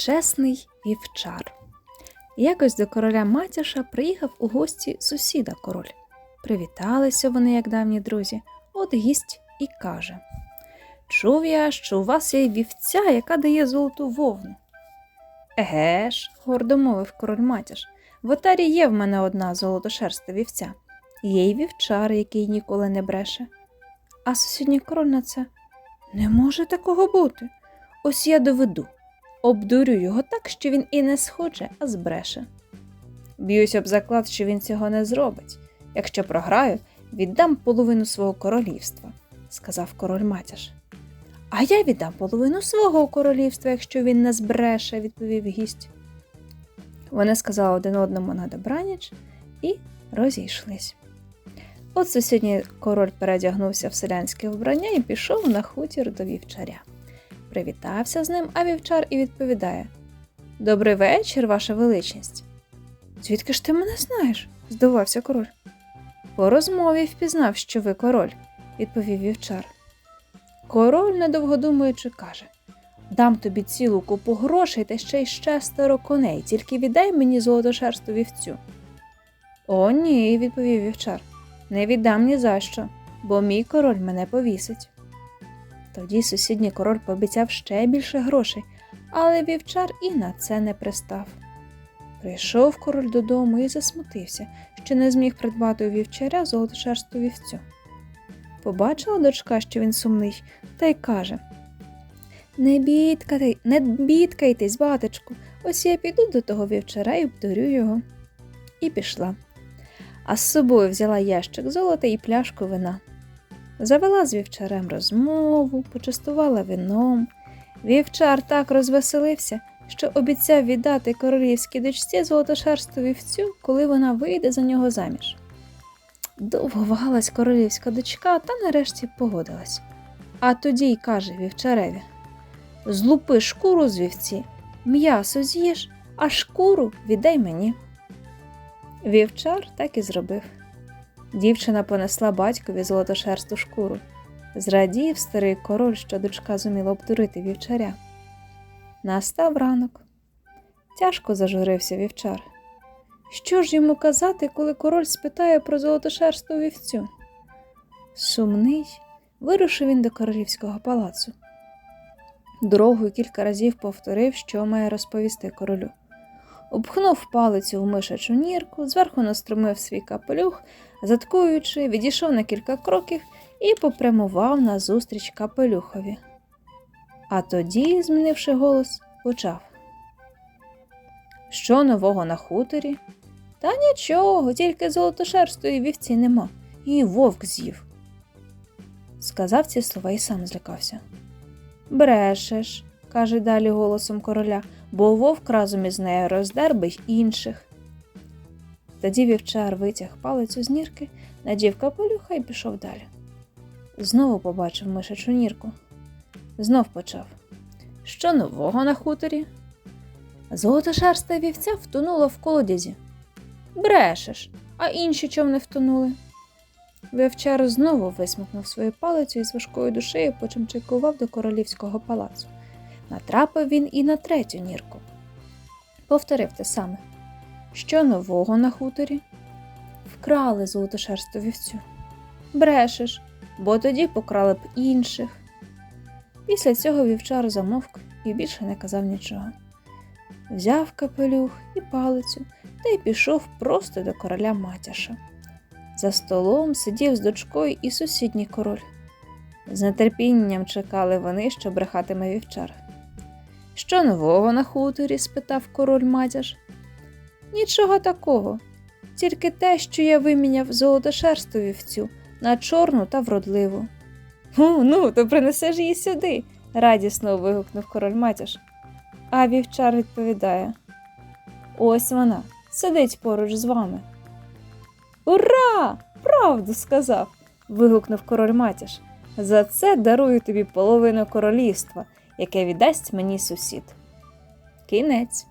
Чесний вівчар. Якось до короля Матяша приїхав у гості сусіда король. Привіталися вони, як давні друзі. От гість і каже: Чув я, що у вас є вівця, яка дає золоту вовну. Еге ж, гордо мовив король Матяш, в отарі є в мене одна золотошерста вівця. Є й вівчар, який ніколи не бреше. А сусідній король на це не може такого бути. Ось я доведу. Обдурю його так, що він і не схоче, а збреше. Б'юсь об заклад, що він цього не зробить. Якщо програю, віддам половину свого королівства, сказав король Матяш. А я віддам половину свого королівства, якщо він не збреше, відповів гість. Вони сказали один одному на добраніч і розійшлись. От сусідній король передягнувся в селянське вбрання і пішов на хутір до вівчаря. Привітався з ним, а вівчар і відповідає: Добрий вечір, ваша величність. Звідки ж ти мене знаєш? здивався король. По розмові впізнав, що ви король, відповів вівчар. Король, недовго думаючи, каже Дам тобі цілу купу грошей та ще й шестеро коней, тільки віддай мені золотошерсту вівцю. О, ні, відповів вівчар. Не віддам ні за що, бо мій король мене повісить. Тоді сусідній король пообіцяв ще більше грошей, але вівчар і на це не пристав. Прийшов король додому і засмутився, що не зміг придбати у вівчаря золотошерсту вівцю. Побачила дочка, що він сумний, та й каже Не бідкайте, не бідкайтесь, батечку, ось я піду до того вівчара і обдурю його. І пішла. А з собою взяла ящик золота і пляшку вина. Завела з вівчарем розмову, почастувала вином. Вівчар так розвеселився, що обіцяв віддати королівській дочці золотошерсту вівцю, коли вона вийде за нього заміж. Довго королівська дочка, та нарешті погодилась. А тоді й каже вівчареві Злупи шкуру з вівці, м'ясо з'їж, а шкуру віддай мені. Вівчар так і зробив. Дівчина понесла батькові золотошерсту шкуру. Зрадів старий король, що дочка зуміла обдурити вівчаря. Настав ранок. Тяжко зажурився вівчар. Що ж йому казати, коли король спитає про золотошерсту вівцю? Сумний, вирушив він до королівського палацу. Дорогою кілька разів повторив, що має розповісти королю. Обхнув палицю в мишачу нірку, зверху настромив свій капелюх, заткуючи, відійшов на кілька кроків і попрямував назустріч капелюхові. А тоді, змінивши голос, почав. Що нового на хуторі? Та нічого, тільки золотошерстої вівці нема, і вовк з'їв. Сказав ці слова і сам злякався. Брешеш, каже далі голосом короля, бо вовк разом із нею роздер би й інших. Тоді вівчар витяг палицю з нірки, надів капелюха і пішов далі. Знову побачив мишачу нірку. Знов почав. Що нового на хуторі? Золотошерста вівця втонула в колодязі. Брешеш, а інші чом не втонули. Вівчар знову висмикнув свою палицю і з важкою душею почимчикував до королівського палацу. Натрапив він і на третю нірку. Повторив те саме. Що нового на хуторі? Вкрали золотошерсту вівцю. Брешеш, бо тоді покрали б інших. Після цього вівчар замовк і більше не казав нічого. Взяв капелюх і палицю та й пішов просто до короля Матяша. За столом сидів з дочкою і сусідній король. З нетерпінням чекали вони, що брехатиме вівчар. Що нового на хуторі? спитав король Матяш. Нічого такого, тільки те, що я виміняв золотошерсту вівцю на чорну та вродливу. Ну, ну, то принесеш її сюди, радісно вигукнув король Матяш. А вівчар відповідає: Ось вона, сидить поруч з вами. Ура! Правду сказав. вигукнув король Матяш. За це дарую тобі половину королівства, яке віддасть мені сусід. Кінець.